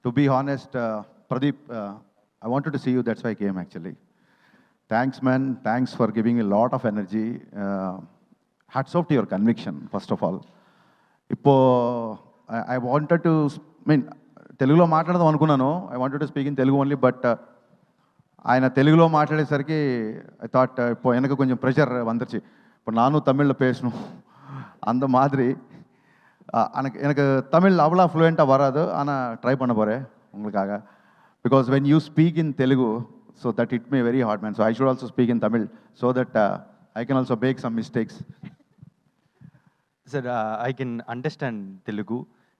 to be honest Pradeep I wanted to see you that's why came actually thanks man thanks for giving a lot of energy hats off to your conviction first of all ఇప్పో I wanted to mean తెలుగులో మాట్లాడదాం అనుకున్నాను I wanted to speak in Telugu only but ఆయన తెలుగులో మాట్లాడేసరికి I thought இப்போ எனக்கு கொஞ்சம் pressure வந்துருச்சு இப்போ நானும் தமிழில் பேசணும் அந்த மாதிரி அஹ், எனக்கு எனக்கு தமிழ் அவ்வளோ ஃப்ளூயண்ட்டாக வராது ஆனால் ட்ரை பண்ண போகிறேன் உங்களுக்காக because when you speak in Telugu so that it may very hard man so I should also speak in Tamil so that I can also make some mistakes I can understand Telugu,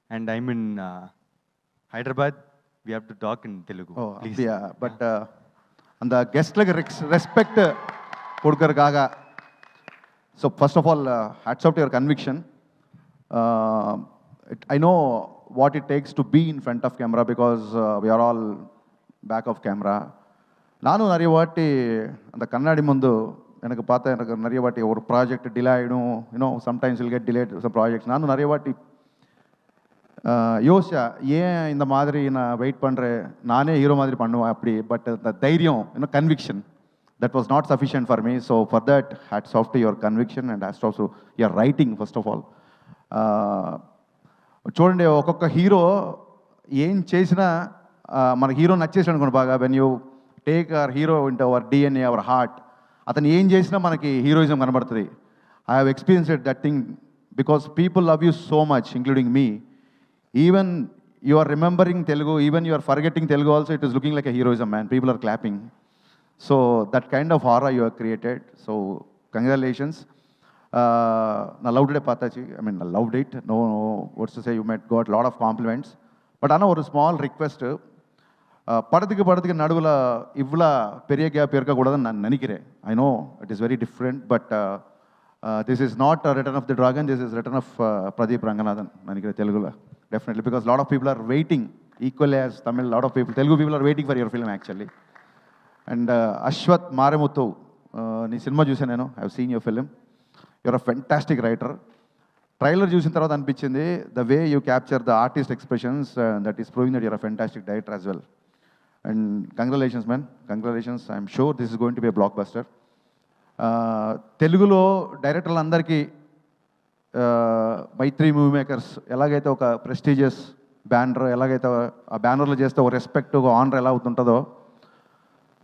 and I'm in uh, Hyderabad. We have to talk in Telugu. ஓ. அப்படியா but அந்த கெஸ்ட்லுக்கு ரெக்ஸ் respect கொடுக்கறதுக்காக so first of all hats off your conviction uh, it, I know what it takes to be in front of camera because uh, we are all back of camera நானும் நிறைய வாட்டி அந்த கண்ணாடி முந்து எனக்கு பார்த்தா எனக்கு நிறைய வாட்டி ஒரு ப்ராஜெக்ட் டிலே ஆகிடும் இன்னும் sometimes will get delayed some projects நானும் நிறைய வாட்டி uh, யோசிச்சா ஏன் இந்த மாதிரி நான் வெயிட் பண்ணுறேன் நானே ஹீரோ மாதிரி பண்ணுவேன் அப்படி. பட் அந்த தைரியம் இன்னும் conviction that was not sufficient for me so for that hats off to your conviction and hats off your writing first of all చూడండి ఒక్కొక్క హీరో ఏం చేసినా మన హీరో నచ్చేసాడు అనుకోండి బాగా. When you take our hero into our DNA our heart అతను ఏం చేసినా మనకి హీరోయిజం కనబడుతుంది. I have experienced that thing because people love you so much including me even you are remembering Telugu even you are forgetting Telugu also it is looking like a heroism man people are clapping so that kind of aura you are created so congratulations నా love day பார்த்தாச்சு I mean love today no what's to say you made got lot of compliments but ஆனால் ஒரு small request படத்துக்கு படத்துக்கு நடுவில் இவ்வளோ பெரிய gap இருக்கக்கூடாதுன்னு நான் நினைக்கிறேன் I know it is very different but this is not return of the dragon this is return of Pradeep Ranganathan நினைக்கிறேன் தெலுங்குல definitely because lot of people are waiting equally as Tamil lot of people Telugu people are waiting for your film actually and Ashwath Marimuthu uh, నీ సినిమా చూసాను నేను I seen your film your a fantastic writer trailer చూసిన తర్వాత అనిపించింది the way you capture the artist expressions that is proving that you're a fantastic director as well and congratulations man congratulations I'm sure this is going to be blockbuster తెలుగులో డైరెక్టర్లందరికీ మైత్రి movie makers ఎలాగైతే ఒక prestigious banner ఎలాగైతే ఆ బ్యానర్లో చేస్తే ఒక respect ఒక ఆనర్ ఎలా అవుతుంటుందో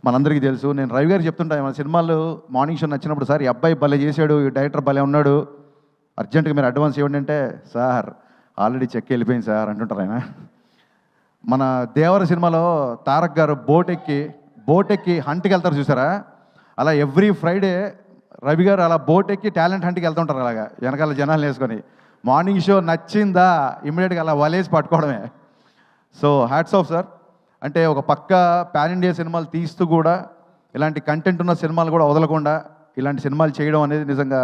మనందరికీ తెలుసు. నేను రవి గారు చెప్తుంటా మన సినిమాలు మార్నింగ్ షో నచ్చినప్పుడు సార్ ఈ అబ్బాయి భలే చేశాడు ఈ డైరెక్టర్ భలే ఉన్నాడు అర్జెంటుగా మీరు అడ్వాన్స్ ఇవ్వండి అంటే సార్ ఆల్రెడీ చెక్ వెళ్ళిపోయింది సార్ అంటుంటారు ఆయన. మన దేవర సినిమాలో తారక్ గారు బోట్ ఎక్కి బోట్ ఎక్కి హంట్కి వెళ్తారు చూసారా? అలా ఎవ్రీ ఫ్రైడే రవి గారు అలా బోట్ ఎక్కి టాలెంట్ హంట్కి వెళ్తుంటారు అలాగా వెనకాల జనాలు వేసుకొని. మార్నింగ్ షో నచ్చిందా? ఇమ్మీడియట్గా అలా వలేసి పట్టుకోవడమే. So hats off sir. అంటే ఒక పక్క పాన్ ఇండియా సినిమాలు తీస్తూ కూడా ఇలాంటి కంటెంట్ ఉన్న సినిమాలు కూడా వదలకుండా ఇలాంటి సినిమాలు చేయడం అనేది నిజంగా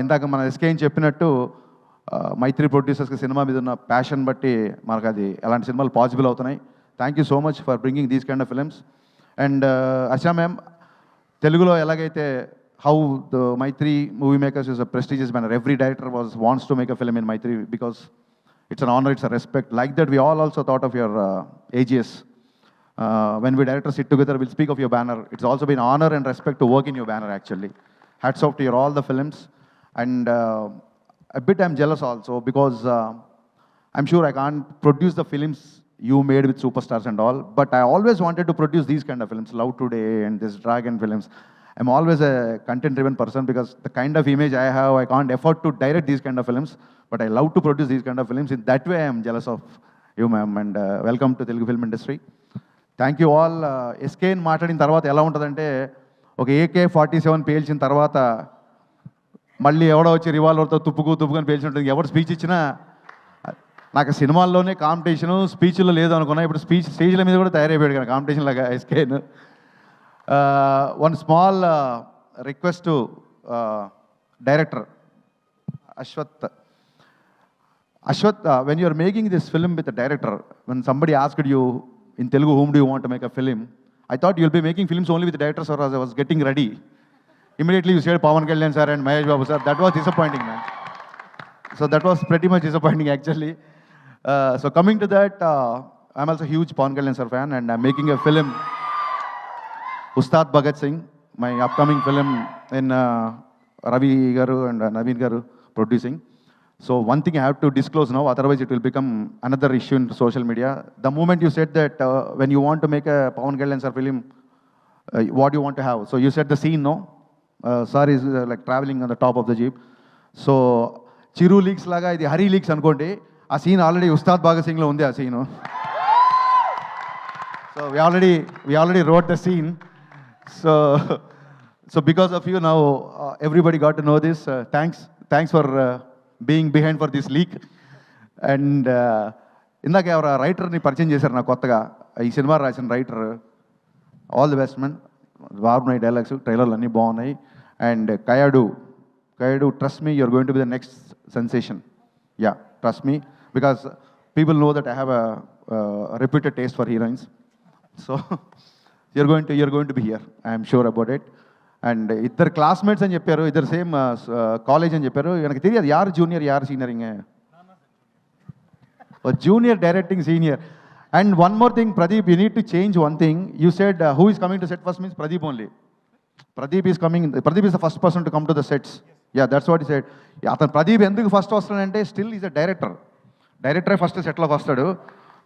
ఇందాక మన ఎస్కేఎన్ చెప్పినట్టు మైత్రి ప్రొడ్యూసర్స్కి సినిమా మీద ఉన్న ప్యాషన్ బట్టి మనకు అది అలాంటి సినిమాలు పాసిబుల్ అవుతున్నాయి. Thank you so much for bringing these kind of films and Archana ma'am తెలుగులో ఎలాగైతే how the Mythri Movie Makers is a prestigious banner every director was wants to make a film in Mythri because it's an honor, it's a respect. Like that, we all also thought of your uh, AGS. Uh, when we directors sit together, we'll speak of your banner. It's also been honor and respect to work in your banner, actually. Hats off to your all the films. And uh, a bit I'm jealous also because uh, I'm sure I can't produce the films you made with superstars and all, but I always wanted to produce these kind of films, Love Today and this Dragon films. I'm always a content-driven person because the kind of image I have, I can't afford to direct these kind of films, but I love to produce these kind of films in that way I'm jealous of you ma'am and welcome to Telugu film industry thank you all SKN మాట్లాడిన తర్వాత ఎలా ఉంటుందంటే ఒక AK forty seven పేల్చిన తర్వాత మళ్ళీ ఎవడో వచ్చి రివాల్వర్తో తుప్పుకు తుప్పుకొని పేల్చి ఉంటుంది ఎవరు స్పీచ్ ఇచ్చినా నాకు సినిమాల్లోనే కాంపిటీషను స్పీచ్లో లేదు అనుకున్నా. ఇప్పుడు స్పీచ్ స్టేజ్ల మీద కూడా తయారైపోయాడు కానీ కాంపిటీషన్ లాగా SKN one small request to director Ashwath Ashwath when you're making this film with director when somebody asked you in Telugu whom do want make a film I thought you'll be making films only with directors are I was getting ready immediately you said Pavan Kalyan sir and Mahesh Babu sir that was disappointing man so that was pretty much disappointing actually. Uh, so coming to that, uh, I'm also huge Pavan Kalyan sir fan and I'm making a film Ustaad Bhagat Singh my upcoming film in Ravi garu and Naveen garu producing so one thing I have to disclose now otherwise it will become another issue in social media the moment you set that when you want to make a Pavan Kalyan sir film what you want to have so you set the scene no sir is like travelling on the top of the jeep so Chiru leaks లాగా ఇది Hari leaks అనుకోండి ఆ scene already Ustaad Bhagat సింగ్లో ఉంది ఆ scene So we already we already wrote the scene. So so because of you now uh, everybody got to know this. Uh, thanks being behind for this leak and ఇందాక ఎవరు రైటర్ని పరిచయం చేశారు నాకు కొత్తగా. ఈ సినిమా రాసిన writer all the best men బాగున్నాయి డైలాగ్స్ ట్రైలర్లు అన్నీ బాగున్నాయి. And Kayadu Kayadu trust me you're going to be the next sensation yeah trust me because people know that I have a reputed taste for heroines so you're going to you're going to be here I'm sure about it and ఇద్దరు classmates అని చెప్పారు ఇద్దరు same college అని చెప్పారు எனக்கு తెలియదు యారు junior యారు సీనియరింగ్ junior directing senior and one more thing Pradeep you need to change one thing you said who is coming to set first means Pradeep only Pradeep is coming Pradeep is the first person to come to the sets yeah that's what ఈ set అతను ప్రదీప్ ఎందుకు first వస్తాడంటే still is a director డైరెక్టరే first సెట్లోకి వస్తాడు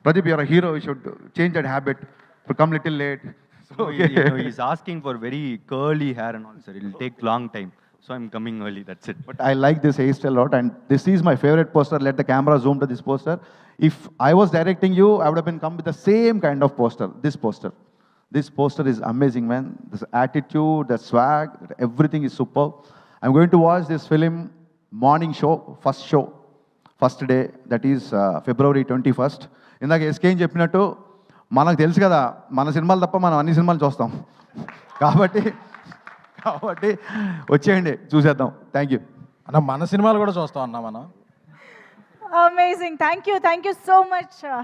Pradeep your hero you should change that habit to come little late So, you know, he's asking for very curly hair and all, sir. It'll take long time. So I'm coming early, that's it. But I like this hairstyle a lot, and this is my favorite poster. Let the camera zoom to this poster. If I was directing you, I would have been come with the same kind of poster. This poster. This poster is amazing, man. This attitude, the swag, everything is super. I'm going to watch this film morning show, first show, first day that is February twenty first ఇందాక SK అని చెప్పినట్టు మనకు తెలుసు కదా మన సినిమాలు తప్ప మనం అన్ని సినిమాలు చూస్తాం కాబట్టి కాబట్టి వచ్చేయండి చూసేద్దాం థ్యాంక్ యూ అన్న మన సినిమాలు కూడా చూస్తాం అన్న మనం. Thank you. Thank you so much. uh,